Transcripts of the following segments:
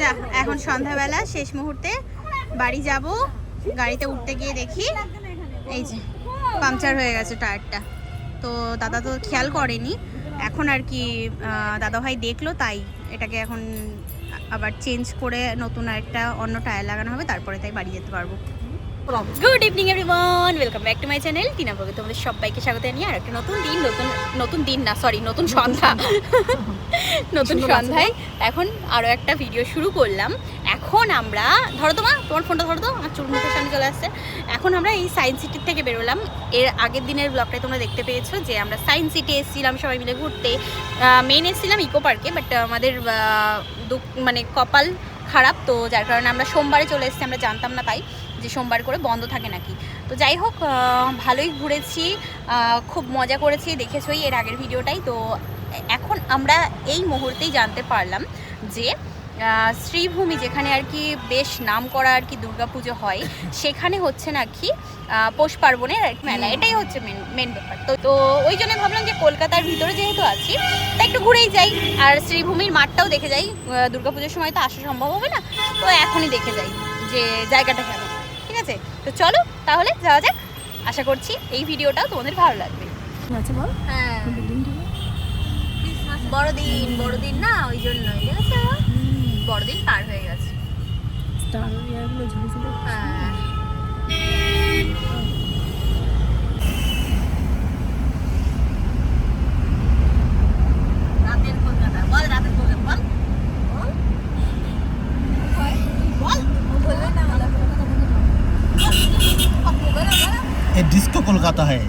যা এখন সন্ধ্যাবেলা, শেষ মুহূর্তে বাড়ি যাব, গাড়িতে উঠতে গিয়ে দেখি এই যে, পাংচার হয়ে গেছে টায়ারটা। তো দাদা তো খেয়াল করেনি, এখন আর কি দাদাভাই দেখল, তাই এটাকে এখন আবার চেঞ্জ করে নতুন একটা অন্য টায়ার লাগানো হবে, তারপরে তাই বাড়ি যেতে পারব। Good evening everyone welcome back to my channel Tina ব্লগে তোমাদের সবাইকে স্বাগত জানিয়ে আর একটা নতুন দিন, নতুন নতুন দিন না সরি নতুন সন্ধ্যা। নতুন সন্ধ্যায়। এখন আরও একটা ভিডিও শুরু করলাম। এখন আমরা ধরো তোমার তোমার ফোনটা ধরো তো আমার চুল মুখের সামনে চলে আসছে। এখন আমরা এই সায়েন্স সিটির থেকে বেরোলাম। এর আগের দিনের ব্লগটাই তোমরা দেখতে পেয়েছ যে আমরা সায়েন্স সিটি এসেছিলাম সবাই মিলে ঘুরতে। মেন এসেছিলাম ইকো পার্কে বাট আমাদের মানে কপাল খারাপ তো যার কারণে আমরা সোমবারে চলে এসেছি আমরা জানতাম না তাই যে সোমবার করে বন্ধ থাকে নাকি। তো যাই হোক ভালোই ঘুরেছি খুব মজা করেছি দেখেছই এর আগের ভিডিওটাই তো এখন আমরা এই মুহূর্তেই জানতে পারলাম যে শ্রীভূমি যেখানে আর কি বেশ নাম করা আর কি দুর্গাপুজো হয় সেখানে হচ্ছে নাকি পৌষ পার্বণের আর কি মেলা এটাই হচ্ছে মেন মেন ব্যাপার। তো তো ওই জন্য ভাবলাম যে কলকাতার ভিতরে যেহেতু আছি তা একটু ঘুরেই যাই। আর শ্রীভূমির মাঠটাও দেখে যাই। দুর্গাপুজোর সময় তো আসা সম্ভব হবে না। তো এখনই দেখে যাই যে জায়গাটা কেমন। ঠিক আছে? তো চলো তাহলে যাওয়া যাক। আশা করছি এই ভিডিওটাও তোমাদের ভালো লাগবে। আছে বল। হ্যাঁ। বড়দিন বড়দিন না ওই জন্যই দেখেছো বড়দিন পার হয়ে গেছে স্টার ইয়ারগুলো ঝুলে ঝুলে হ্যাঁ রাতের কলকাতা বল রাতের কলকাতা বল বল বলবে না ये डिस्को कोलकाता है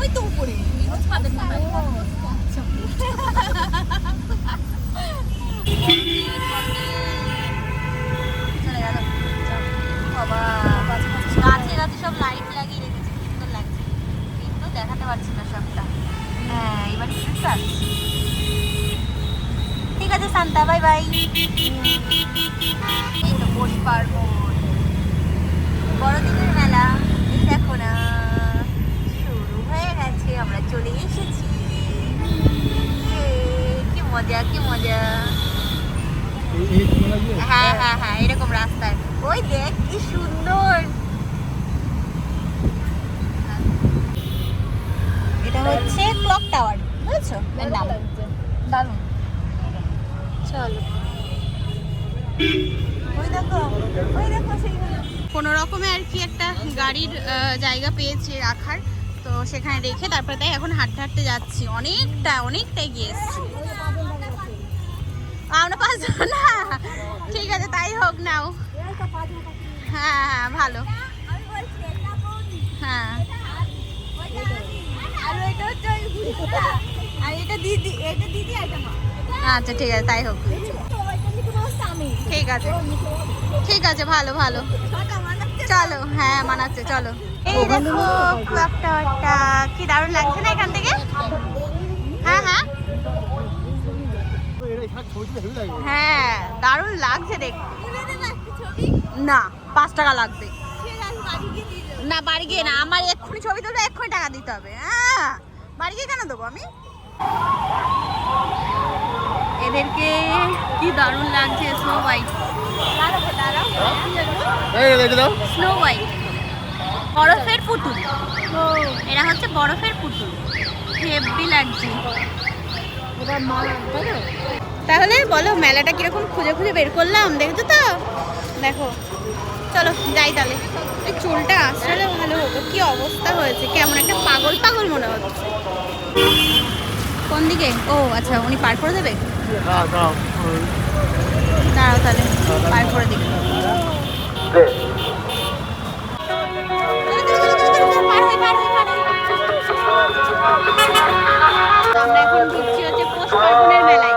ওই তো উপরে ওই ছাদের মাথায় চলে গেল বাবা গাছে গাছে সব লাইট লাগিয়ে রেখেছে কি সুন্দর লাগছে কিন্তু দেখাতে পারছি না সবটা হ্যাঁ এবার একটু আসছি ঠিক আছে শান্তা বাই বাই এই তো পৌষ পার্বণ বড়দিনের মেলা এই দেখো না শুরু হয়ে গেছে আমরা চলে এসেছি ইয়ে, কি মজা কি মজা হ্যাঁ হ্যাঁ হ্যাঁ এরকম রাস্তায় ওই দেখ কি সুন্দর এটা হচ্ছে ক্লক টাওয়ার বুঝেছ? নাম দারুণ। চলো। কোনো রকমে আর কি একটা গাড়ির জায়গা পেয়েছি রাখার। তো সেখানে রেখে তারপরে তাই এখন হাঁটতে হাঁটতে যাচ্ছি। অনেকটা অনেকটাই গিয়ে এসছি। আমরা পাঁচজন না? ঠিক আছে তাই হোক নাও। হ্যাঁ ভালো। হ্যাঁ। আচ্ছা ঠিক আছে তাই হোক। ঠিক আছে। ঠিক আছে ভালো ভালো। চলো হ্যাঁ মানাচ্ছে চলো। এই দেখো টাওয়ারটা কি দারুণ লাগছে না এখান থেকে? হ্যাঁ হ্যাঁ। হ্যাঁ দারুণ লাগছে দেখ না পাঁচ টাকা লাগবে। না বাড়ি গিয়ে না আমার এক্ষুনি ছবি তুলতে এক্ষুনি টাকা দিতে হবে। হ্যাঁ বাড়ি গিয়ে কেন দেবো আমি? এদেরকে কি দারুণ লাগছে স্নো হোয়াইট স্নো হোয়াইট বরফের পুতুল। এরা হচ্ছে বরফের পুতুল। হেভি লাগছে। তাহলে বলো মেলাটা কীরকম খুঁজে খুঁজে বের করলাম দেখছ তো? দেখো। চলো যাই তাহলে। এই চুলটা আসলে ভালো হতো। কি অবস্থা হয়েছে? কেমন একটা পাগল পাগল মনে হচ্ছে। কোন দিকে? ও আচ্ছা উনি পার করে দেবে? দাঁড়াও তাহলে পার করে হই। আমরা এখন ঢুকছি হচ্ছে পোস্ট পার্বণের মেলায়।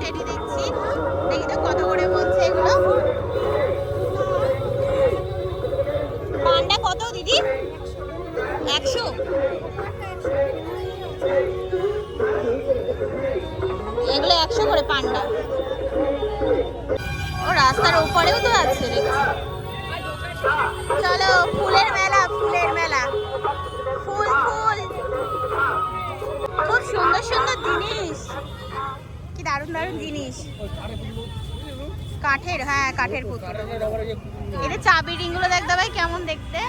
টেডি দেখছি দেখি তো কত করে কাঠের হ্যাঁ কাঠের পুতুল। এদের চাবি রিংগুলো দেখতে ভাই কেমন দেখতে?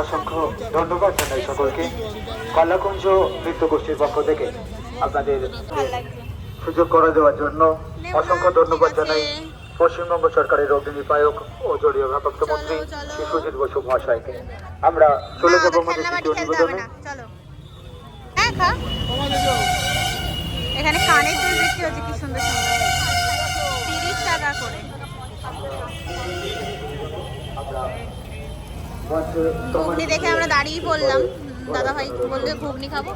অসংখ্য ধন্যবাদ জানাই সকলকে। কলাকুঞ্জ নৃত্য গোষ্ঠীর পক্ষ থেকে আপনাদের সুযোগ করে দেওয়ার জন্য অসংখ্য ধন্যবাদ জানাই। পশ্চিমবঙ্গ সরকারের অগ্নিনির্বাহক ও জড়িয় ভারপ্রাপ্ত মন্ত্রী সুজিত বসু মহাশয়কে। আমরা চলে যাব আমাদের দ্বিতীয় নিবেদনে হ্যাঁ খা। এখানে কানের দুল বিক্রি হচ্ছে কি সুন্দর সুন্দর। তিরিশ টাকা করে। ঘুগনি দেখে আমরা দাঁড়িয়ে পড়লাম। দাদা ভাই বললে ঘুগনি খাব।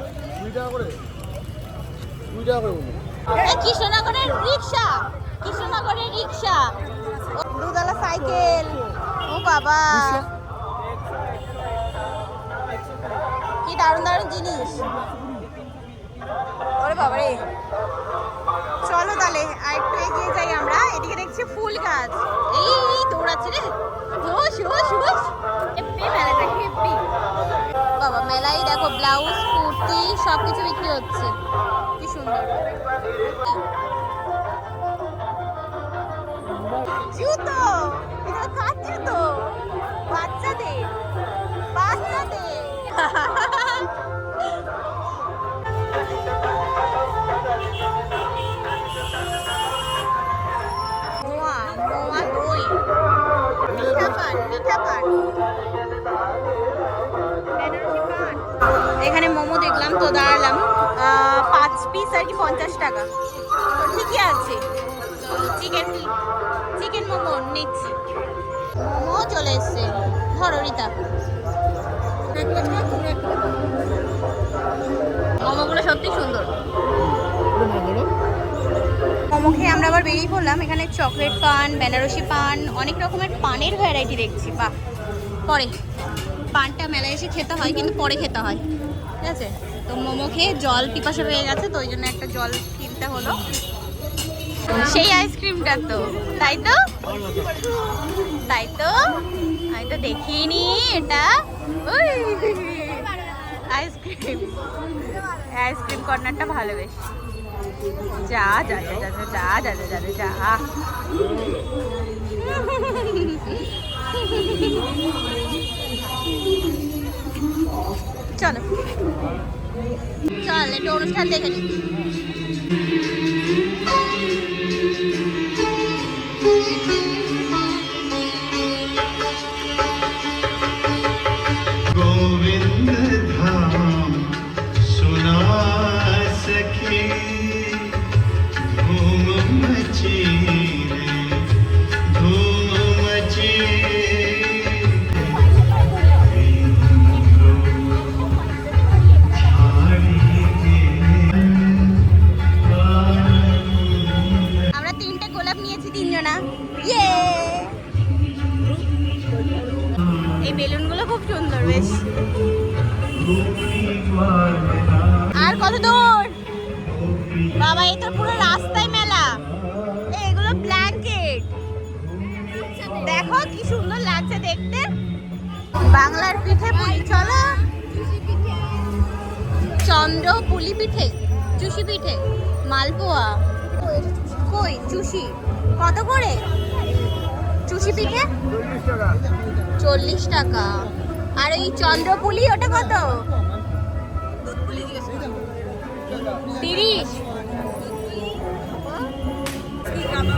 কৃষ্ণনগরের রিক্সা কৃষ্ণনগরের রিক্সা। দুতলা সাইকেল। ও বাবা। কি দারুণ দারুণ জিনিস। ওরে রে চলো তাহলে আর একটু এগিয়ে যাই আমরা। এদিকে দেখছি ফুল গাছ। এই এই, দৌড়াচ্ছে রে। হোস হোস হোস। হেপি মেলাটা হেপি বাবা, মেলায় দেখো ব্লাউজ, কুর্তি সব কিছু বিক্রি হচ্ছে। কি সুন্দর। এখানে মোমো দেখলাম, তো দাঁড়ালাম। পাঁচ পিস আর কি পঞ্চাশ টাকা। ঠিকই আছে। চিকেন চিকেন মোমো নিচ্ছি। মোমো চলে এসছে ধরো রিতা মোমোগুলো সত্যি সুন্দর। মোমো খেয়ে আমরা আবার বেরিয়ে পড়লাম। এখানে চকলেট পান, বেনারসি পান, অনেক রকমের পানের ভ্যারাইটি দেখছি। বাহ, পরে। পানটা মেলায় এসে খেতে হয়, কিন্তু পরে খেতে হয়। ঠিক আছে? তো মোমো খেয়ে জল পিপাসা পেয়ে গেছে, তো ওই জন্য একটা জল কিনতে হলো। সেই আইসক্রিমটা তো, তাই তো? তাই তো? আমি তো দেখিনি এটা। আইসক্রিম। আইসক্রিম কর্নারটা ভালো বেশ যা যা যা যা যা যা যা যা যা চলো। চল, একটু অনুষ্ঠান দেখে নি। চুষি চল্লিশ টাকা। আর ওই চন্দ্রপুলি, ওটা কত? তিরিশ।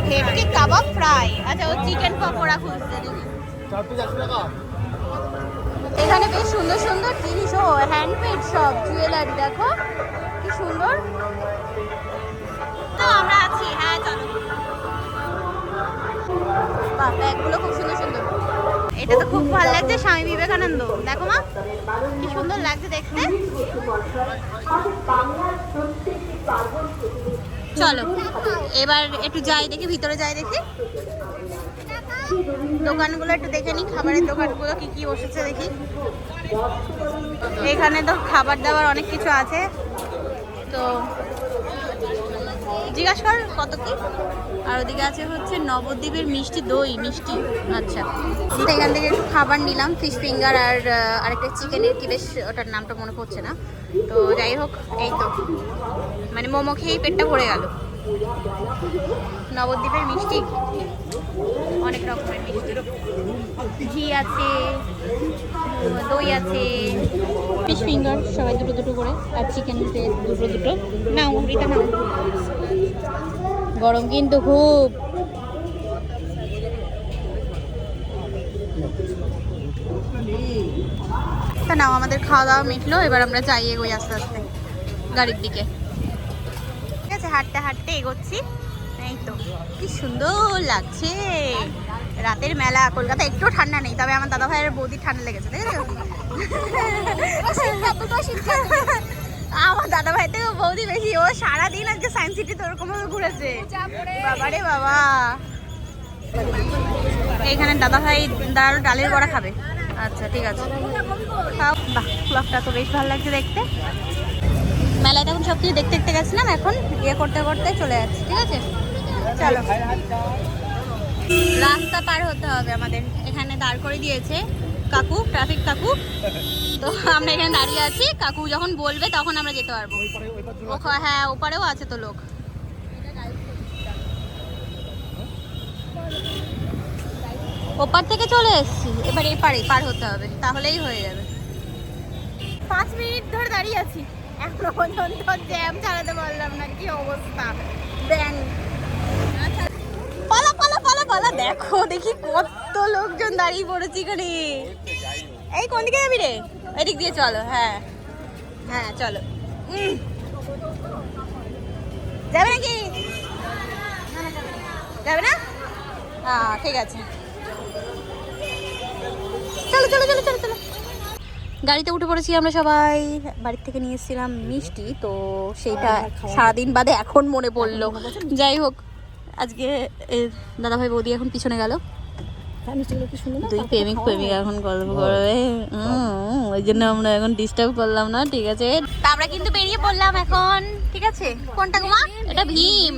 ভেটকি কাবাব ফ্রাই। আচ্ছা ও চিকেন পকোড়া খুঁজছে এখানে বেশ সুন্দর সুন্দর জিনিস। ও হ্যান্ডমেড সব জুয়েলারি দেখো। কি সুন্দর। তো আমরা আছি হ্যাঁ চলো। বাহ ব্যাগগুলো খুব সুন্দর সুন্দর। এটা তো খুব ভালো লাগছে, স্বামী বিবেকানন্দ। দেখো মা, কি সুন্দর লাগছে দেখতে। চলো, এবার একটু যাই দেখি, ভিতরে যাই দেখি। দোকানগুলো একটু দেখে নিই, খাবারের দোকানগুলো কি কি বসেছে দেখি। এখানে তো খাবার দাবার অনেক কিছু আছে। তো জিজ্ঞাসা কর কত কি? আর ওদিকে আছে হচ্ছে নবদ্বীপের মিষ্টি দই, মিষ্টি। আচ্ছা। এখান থেকে একটু খাবার নিলাম ফিশ ফিঙ্গার আর আরেকটা চিকেনের কি বেশ, ওটার নামটা মনে পড়ছে না। তো যাই হোক, এই তো। মানে মোমো খেয়েই পেটটা ভরে গেল। নবদ্বীপের মিষ্টি। অনেক রকমের মিষ্টি। ঘি আছে, দই আছে। ফিশ ফিঙ্গার সবাই দুটো দুটো করে। আর চিকেন দুটো দুটো। নাও রিতা নাও। গরম কিন্তু খুব। নাও, আমাদের খাওয়া দাওয়া মিটলো, এবার আমরা যাই এগোই আস্তে আস্তে, গাড়ির দিকে। ঠিক আছে, হাঁটতে হাঁটতে এগোচ্ছি। এই তো, কি সুন্দর লাগছে। রাতের মেলা কলকাতা একটু ঠান্ডা নেই, তবে আমার দাদা ভাইয়ের বৌদি ঠান্ডা লেগেছে দেখেছ আমার দাদা ভাই থেকে বৌদি বেশি, ও সারাদিন আজকে সায়েন্স সিটি তো ওরকম ভাবে ঘুরেছে। বাবা রে বাবা। এইখানে দাদা ভাই দাঁড়াল, ডালের বড়া খাবে। আচ্ছা ঠিক আছে। খাও। বাহ ব্লগটা তো বেশ ভালো লাগছে দেখতে। মেলায় তখন সব কিছু দেখতে দেখতে গেছিলাম, এখন ইয়ে করতে করতে চলে যাচ্ছি, ঠিক আছে? চলো। রাস্তা পার হতে হবে আমাদের। এখানে দাঁড় করে দিয়েছে। কাকু ট্রাফিক কাকু। তো আমরা এখানে দাঁড়িয়ে আছি। কাকু যখন বলবে তখন আমরা যেতে পারব। হ্যাঁ ওপারেও আছে তো লোক। ওপার থেকে চলে এসেছি। এবার এপারে পার হতে হবে। তাহলেই হয়ে যাবে। পাঁচ মিনিট ধরে দাঁড়িয়ে আছি। এখনও পর্যন্ত জ্যাম চালাতে পারলাম না। কি অবস্থা? ব্যাং। পালা দেখো দেখি কত লোকজন দাঁড়িয়ে পড়েছে এখানে। এই কোন দিকে যাবি রে? এদিক দিয়ে চলো হ্যাঁ। হ্যাঁ চলো। যাবে নাকি? যাবে না? হ্যাঁ ঠিক আছে। চলো চলো চলো চলো চলো। গাড়িতে উঠে পড়েছি আমরা সবাই। বাড়ির থেকে নিয়ে এসেছিলাম মিষ্টি তো সেইটা সারাদিন বাদে এখন মনে পড়ল। যাই হোক। আজকে এ, দাদাভাই বৌদি এখন পিছনে গেল। হ্যাঁ দুই প্রেমিক প্রেমিকা এখন গল্প করবে। ওই জন্য আমরা এখন ডিস্টার্ব করলাম না ঠিক আছে? তা আমরা কিন্তু বেরিয়ে পড়লাম এখন ঠিক আছে? কোনটা গোমা এটা ভীম।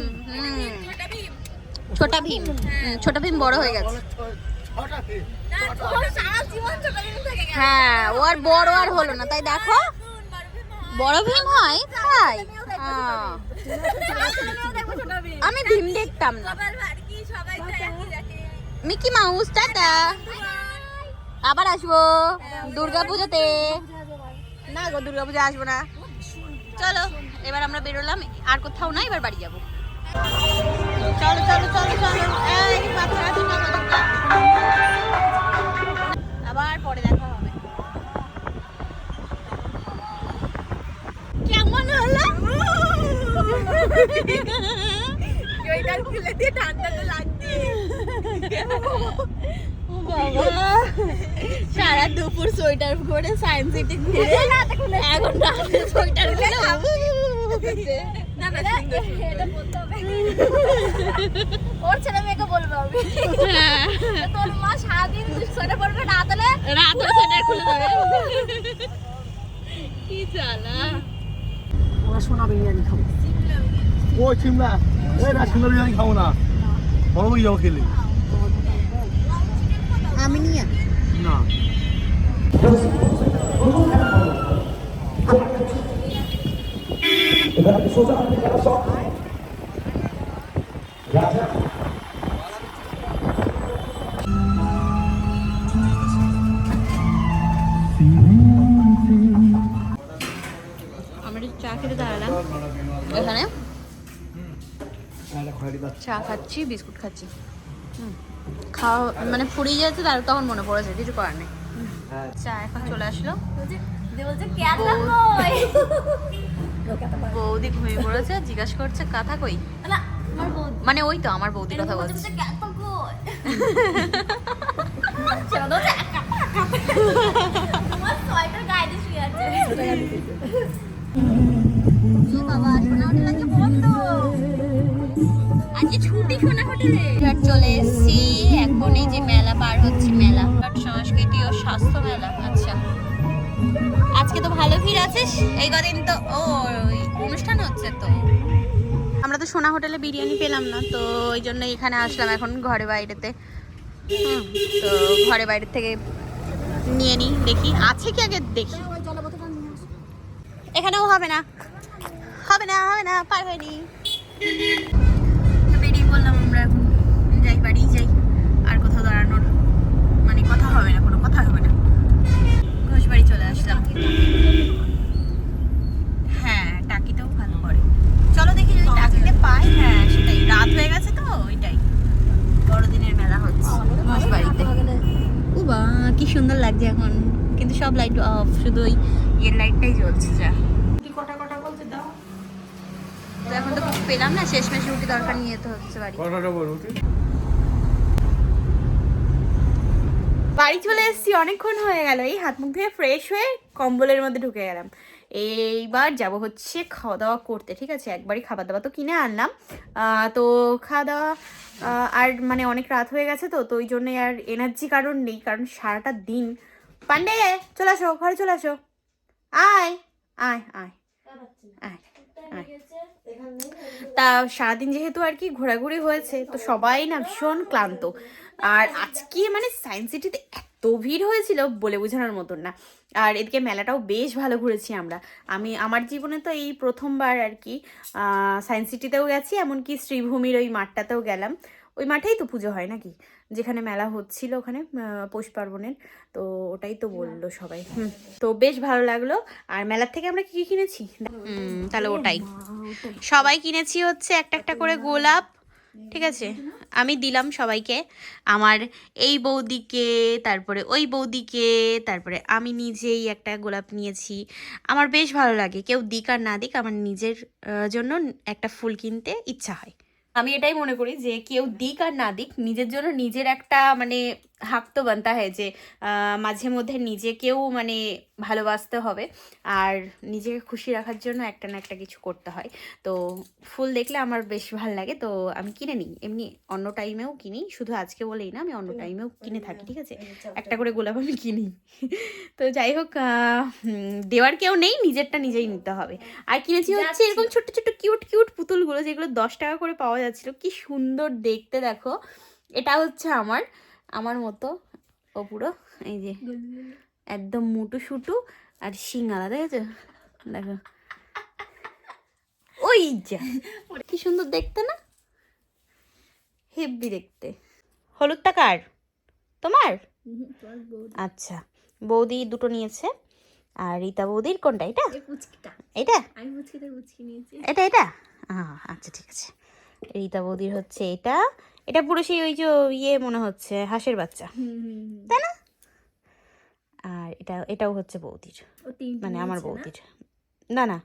ছোটা ভীম। হুম, ছোটা ভীম বড় হয়ে গেছে। হ্যাঁ ও আর বড় আর হলো না। তাই দেখো বড় ভীম হয় তাই। হ্যাঁ। আমি ভীম দেখতাম না। Mickey Mouse tata. আবার আসব দুর্গা পুজোতে। না গো দুর্গা পুজো আসব না। চলো এবার আমরা বেরোলাম। আর কোথাও না এবার বাড়ি যাব। চলো চলো চলো চলো? আবার পরে দেখা হবে কেমন হলো সোয়েটার খুলে দিয়ে ঠান্ডাটা লাগছে ও বাবা। সারা দুপুর সোয়েটার পরে সায়েন্স সিটি ঘুরে এখন রাতে সোয়েটার খুলে না না ওর ছেলে মেয়েকে বলব আমি। তোর মা সারাদিন সোয়েটার পরবে রাত? হলে রাতে সোয়েটার খুলে দেবে। কি জ্বালা। ওরা সোনা বিরিয়ানি খাব। ও চিমনা এই না সুন্দর বিরিয়ানি খাব না বড় বই যাও খেলে আমি নিয়ে না আমরা একটু চা খেতে দাঁড়ালাম এখানে চা খাচ্ছি বিস্কুট খাচ্ছি হুম। খাওয়া মানে ফুরিয়ে যাচ্ছে তার তখন মনে পড়েছে কিছু করার নেই চা এখন চলে আসলো বৌদি ঘুমিয়ে পড়েছে জিজ্ঞাসা করছে কাথা কই আমার বৌদি মানে ওই তো আমার বৌদির কথা বলছে বলছি চলে এসেছি। এখন এই যে মেলা পার হচ্ছে, মেলা সংস্কৃতি ও স্বাস্থ্য মেলা। আচ্ছা। আজকে তো ভালো ভিড় আছে, এই কদিন তো, ও অনুষ্ঠান হচ্ছে তো। আমরা তো সোনা হোটেলে বিরিয়ানি পেলাম না, তো ওই জন্য এখানে আসলাম এখন ঘরে বাইরেতে। তো ঘরে বাইরে থেকে নিয়ে নিই, দেখি। আছে কি আগে দেখি। এখানেও হবে না। হবে না হবে না, পার হয়নি তো বেরিয়ে পড়লাম আমরা এখন যাই বাড়ি যাই আর কোথাও দাঁড়ানোর মানে কথা হবে না কোনো কথা হবে না। ঘোষ বাড়ি চলে আসলাম। হ্যাঁ টাকিটাও ভালো করে। চলো দেখি যদি টাকিতে পাই হ্যাঁ সেটাই। রাত হয়ে গেছে তো ওইটাই। বড়দিনের মেলা হচ্ছে ঘোষ বাড়িতে ও বা কি সুন্দর লাগছে এখন। কিন্তু সব লাইট অফ শুধু ওই ইয়ের লাইটটাই জ্বলছে যা। কটা কটা বলছে দাও। তো এখন তো কিছু পেলাম না শেষমেশ রুটি দরকার নিয়ে যেতে হচ্ছে বাড়ি কটাটা বাড়ি চলে এসেছি, অনেকক্ষণ হয়ে গেল। এই হাত মুখ ধুয়ে ফ্রেশ হয়ে কম্বলের মধ্যে ঢুকে গেলাম। এইবার যাব হচ্ছে খাওয়া দাওয়া করতে, ঠিক আছে? একবারই খাবার দাবার তো কিনে আনলাম। তো খাওয়া দাওয়া আর মানে অনেক রাত হয়ে গেছে তো তো ওই জন্যই আর এনার্জি কারণ নেই, কারণ সারাটা দিন। পান্ডে, চলে আসো, ঘরে চলে আসো। আয় আয়। আয় আয়। তা সারাদিন যেহেতু আর কি ঘোরাঘুরি হয়েছে, তো সবাই না ভীষণ ক্লান্ত। আর আজকে মানে সায়েন্স সিটিতে এত ভিড় হয়েছিল বলে বোঝানোর মতন না। আর এদিকে মেলাটাও বেশ ভালো ঘুরেছি আমরা। আমি আমার জীবনে তো এই প্রথমবার আর কি সায়েন্স সিটিতেও গেছি এমনকি শ্রীভূমির ওই মাঠটাতেও গেলাম। ওই মাঠেই তো পুজো হয় নাকি? যেখানে মেলা হচ্ছিল ওখানে পৌষ পার্বণের। তো ওটাই তো বলল সবাই। হুম। তো বেশ ভালো লাগল। আর মেলার থেকে আমরা কি কি কিনেছি? তাহলে ওটাই। সবাই কিনেছি হচ্ছে একটা একটা করে গোলাপ ঠিক আছে? আমি দিলাম সবাইকে। আমার এই বৌদিকে তারপরে ওই বৌদিকে তারপরে আমি নিজেই একটা গোলাপ নিয়েছি। আমার বেশ ভালো লাগে। কেউ দিক আর না দিক আমার নিজের জন্য একটা ফুল কিনতে ইচ্ছা হয়। আমি এটাই মনে করি যে কেউ দিক আর না দিক নিজের জন্য নিজের একটা মানে হাক তো বানতা হয় যে মাঝে মধ্যে নিজেকেও মানে ভালোবাসতে হবে আর নিজেকে খুশি রাখার জন্য একটা না একটা কিছু করতে হয়। তো ফুল দেখলে আমার বেশ ভালো লাগে। তো আমি কিনে নিই। এমনি অন্য টাইমেও কিনি। শুধু আজকে বলেই না আমি অন্য টাইমেও কিনে থাকি ঠিক আছে? একটা করে গোলাপ আমি কিনি। তো যাই হোক দেওয়ার কেউ নেই নিজেরটা নিজেই নিতে হবে। আর কিনেছি হচ্ছে এরকম ছোট্ট ছোট্ট কিউট কিউট পুতুলগুলো যেগুলো দশ টাকা করে পাওয়া যাচ্ছিল। কি সুন্দর দেখতে দেখো। এটা হচ্ছে আমার আমার মতো ও পুরো এই যে একদম মুটু সুটু আর শিঙালা দেখেছ? দেখো। ওই যা। কি সুন্দর দেখতে না? হেব্বি দেখতে। হলুদটা কার? তোমার? আচ্ছা বৌদি দুটো নিয়েছে। আর রীতা বৌদির কোনটা এটা? এটা? এটা এটা? আচ্ছা ঠিক আছে। রীতা বৌদির হচ্ছে এটা। এটা পুরো সেই ওই যে ইয়ে মনে হচ্ছে হাঁসের বাচ্চা। তাই না? আর এটা এটাও হচ্ছে বৌদির। মানে আমার বৌদির। না না।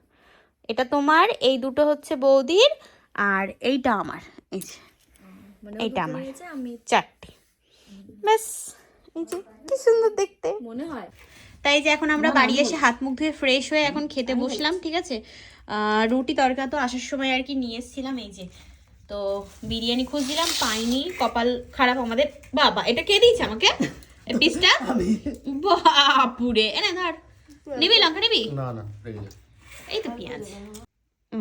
এটা তোমার এই দুটো হচ্ছে বৌদির আর এইটা আমার। এই যে। মানে এইটা আমার। আমি চারটে। ব্যাস এই যে কি সুন্দর দেখতে। মনে হয়। তাই যে এখন আমরা বাড়ি এসে হাত মুখ ধুয়ে ফ্রেশ হয়ে এখন খেতে বসলাম ঠিক আছে? আহ, রুটি তরকা তো আসার সময় আর কি নিয়ে এসেছিলাম এই যে। তো বিরিয়ানি খুঁজছিলাম পাইনি কপাল খারাপ আমাদের। বাবা এটা কে দিয়েছে আমাকে? এই পিসটা বাপুরে। এনে ধর। নিবি লঙ্কা নিবি? না না এই তো পেঁয়াজ। ও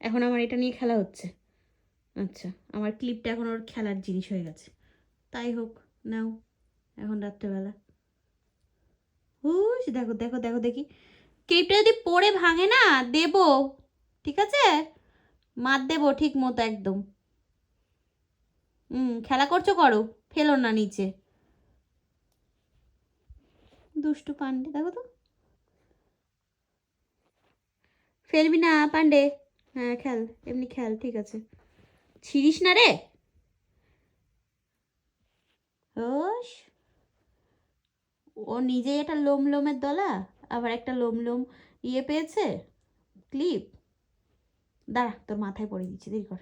এখন আমার এটা নিয়ে খেলা হচ্ছে। আচ্ছা আমার ক্লিপটা এখন ওর খেলার জিনিস হয়ে গেছে। তাই হোক নাও এখন রাত্রেবেলা। হুস দেখো দেখো দেখো দেখি। ক্লিপটা যদি পড়ে ভাঙে না দেবো। ঠিক আছে? মার দেবো ঠিক মতো একদম। হুম খেলা করছ করো, ফেলো না নিচে। দুষ্টু পান্ডে, দেখো তো। ফেলবি না পান্ডে। হ্যাঁ খেল, এমনি খেল, ঠিক আছে। ছিড়িস না রে। ও নিজেই একটা লোম লোমের দলা, আবার একটা লোম লোম ইয়ে পেয়েছে, ক্লিপ। দাঁড়া, তোর মাথায় পড়ে দিচ্ছি, দেরি কর।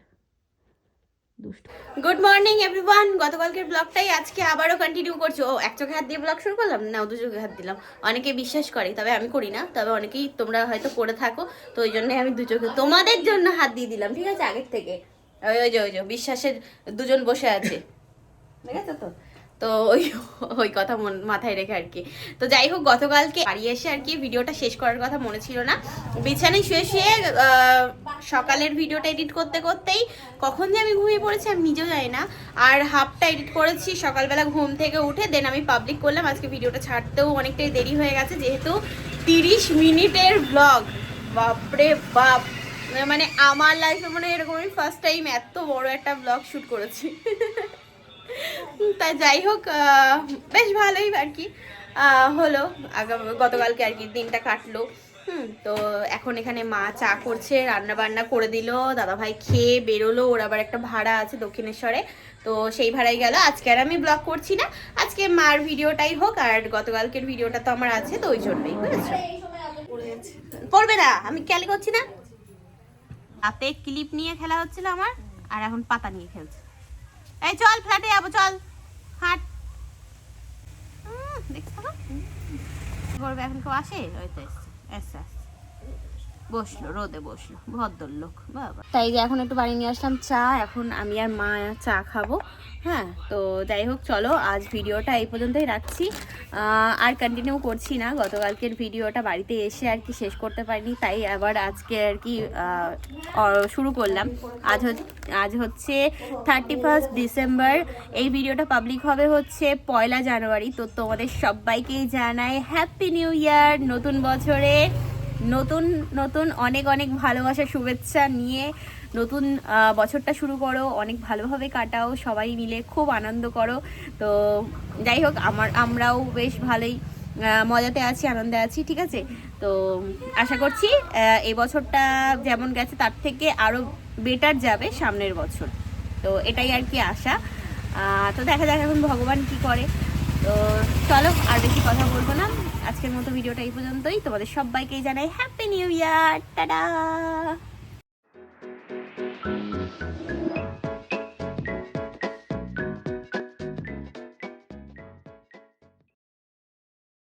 গুড মর্নিং এভরিওয়ান গতকালকের ব্লগটাই আজকে আবারও কন্টিনিউ করছি। ও, এক চোখে হাত দিয়ে ব্লগ শুরু করলাম? না দু চোখে হাত দিলাম। অনেকে বিশ্বাস করে, তবে আমি করি না। তবে অনেকেই তোমরা হয়তো করে থাকো। তো ওই জন্য আমি দু চোখে তোমাদের জন্য হাত দিয়ে দিলাম, ঠিক আছে? আগের থেকে। ওই যে ওই যে, বিশ্বাসের দুজন বসে আছে। ঠিক আছে তো? তো ওই ওই কথা মন, মাথায় রেখে আর কি। তো যাই হোক, গতকালকে বাড়ি এসে আর কি ভিডিওটা শেষ করার কথা মনে ছিল না। বিছানায় শুয়ে শুয়ে সকালের ভিডিওটা এডিট করতে করতেই কখন যে আমি ঘুমিয়ে পড়েছি আমি নিজেও জানি না। আর হাফটা এডিট করেছি, সকালবেলা ঘুম থেকে উঠে দেন আমি পাবলিক করলাম। আজকে ভিডিওটা ছাড়তেও অনেকটাই দেরি হয়ে গেছে, যেহেতু তিরিশ মিনিটের ব্লগ বাপরে বাপ। মানে আমার লাইফে মনে হয় এরকম আমি ফার্স্ট টাইম এত বড় একটা ব্লগ শ্যুট করেছি। তা যাই হোক বেশ ভালোই আর কি। হলো আগাম গতকালকে আর কি দিনটা কাটলো। হুম তো এখন এখানে মা চা করছে রান্না বান্না করে দিল, দাদাভাই খেয়ে বেরোলো, ওর আবার একটা ভাড়া আছে দক্ষিণেশ্বরে। তো সেই ভাড়াই গেল। আজকে আর আমি ব্লগ করছি না, আজকে মার ভিডিওটাই হোক আর গতকালকের ভিডিওটা তো আমার আছে, তো ওই জন্যই, বুঝেছ? পড়বে না, আমি খেয়াল করছি না। হাতে ক্লিপ নিয়ে খেলা হচ্ছিল আমার, আর এখন পাতা নিয়ে খেলছে। এই চল, ফ্ল্যাটে যাব, চল, হাট। দেখছ? এখন কেউ আসে? ওই তো এসছে। এসছে আসছে। বসল, রোদে বসল, ভদ্রলোক, বাবা। তাই যে এখন একটু বাড়ি নিয়ে আসলাম চা, এখন আমি আর মা চা খাব হ্যাঁ? তো যাই হোক, চলো, আজ ভিডিওটা এই পর্যন্তই রাখছি। আর কন্টিনিউ করছি না, গতকালকের ভিডিওটা বাড়িতে এসে আর কি শেষ করতে পারিনি, তাই আবার আজকে আর কি শুরু করলাম। আজ আজ হচ্ছে থার্টি ফার্স্ট ডিসেম্বর এই ভিডিওটা পাবলিক হবে হচ্ছে পয়লা জানুয়ারি, তো তোমাদের সবাইকেই জানাই হ্যাপি নিউ ইয়ার নতুন বছরে। নতুন নতুন অনেক অনেক ভালোবাসা, শুভেচ্ছা নিয়ে নতুন বছরটা শুরু করো, অনেক ভালোভাবে কাটাও, সবাই মিলে খুব আনন্দ করো। তো যাই হোক, আমার, আমরাও বেশ ভালোই মজাতে আছি, আনন্দে আছি, ঠিক আছে? তো আশা করছি এই বছরটা যেমন গেছে, তার থেকে আরও বেটার যাবে সামনের বছর। তো এটাই আর কি আশা। তো দেখা যাক এখন ভগবান কি করে। তো চলো, আর বেশি কথা বলব না। আজকের মতো ভিডিওটা এই পর্যন্তই। তোমাদের সবাইকেই জানাই হ্যাপি নিউ ইয়ার টাটা।